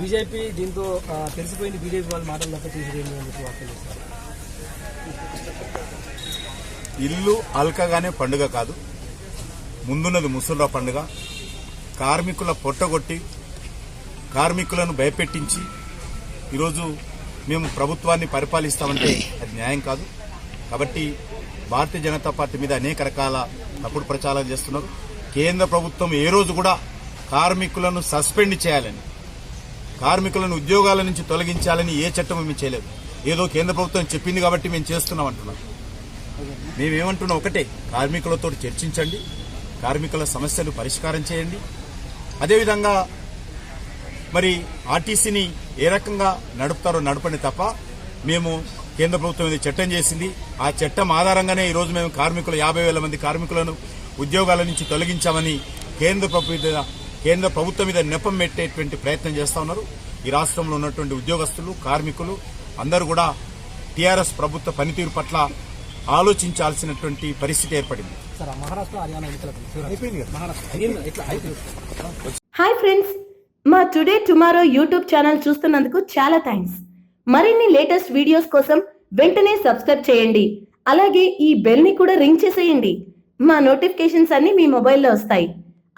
BJP దీంతో తెలిసిపోయింది BJP వాళ్ళు మాటలు తప్ప తీసిపోయింది అని చెప్పి వార్తలు ఇల్లు అల్కగానే పండుగ కాదు. ముందున్నది ముసుళ్ళ పండుగ. కార్మికుల పొట్టగొట్టి కార్మికులను భయపెట్టించి ఈరోజు మేము ప్రభుత్వాన్ని పరిపాలిస్తామంటే అది న్యాయం కాదు. కాబట్టి భారతీయ జనతా పార్టీ మీద అనేక రకాల తప్పుడు ప్రచారాలు చేస్తున్నారు. కేంద్ర ప్రభుత్వం ఏ రోజు కూడా కార్మికులను సస్పెండ్ చేయాలని కార్మికులను ఉద్యోగాల నుంచి తొలగించాలని ఏ చట్టం మేము చేయలేదు. ఏదో కేంద్ర ప్రభుత్వం చెప్పింది కాబట్టి మేము చేస్తున్నాం అంటున్నాం. మేమేమంటున్నాం ఒకటే కార్మికులతో చర్చించండి కార్మికుల సమస్యలు పరిష్కారం చేయండి. అదేవిధంగా మరి ఆర్టీసీని ఏ రకంగా నడుపుతారో నడపండి తప్ప మేము కేంద్ర ప్రభుత్వం ఇది చట్టం చేసింది. ఆ చట్టం ఆధారంగానే ఈ రోజు మేము కార్మికులు యాభై వేల మంది కార్మికులను ఉద్యోగాల నుంచి తొలగించామని కేంద్ర ప్రభుత్వం కేంద్ర ప్రభుత్వం మీద నెపం పెట్టేటువంటి ప్రయత్నం చేస్తా ఉన్నారు. ఈ రాష్ట్రంలో ఉన్నటువంటి ఉద్యోగస్తులు కార్మికులు అందరూ కూడా టీఆర్ఎస్ ప్రభుత్వ పనితీరు పట్ల ఆలోచించాల్సినటువంటి పరిస్థితి ఏర్పడింది. సార్ ఆ మహారాష్ట్ర హర్యానా ఎన్నికలకు మహారాష్ట్ర అయ్యింది ఎట్లా అయిపోయింది? హాయ్ ఫ్రెండ్స్ మా టుడే టుమారో యూట్యూబ్ ఛానల్ చూస్తున్నందుకు చాలా థ్యాంక్స్. మరిన్ని లేటెస్ట్ వీడియోస్ కోసం వెంటనే సబ్స్క్రైబ్ చేయండి. అలాగే ఈ బెల్ని కూడా రింగ్ చేసేయండి. మా నోటిఫికేషన్స్ అన్ని మీ మొబైల్లో వస్తాయి.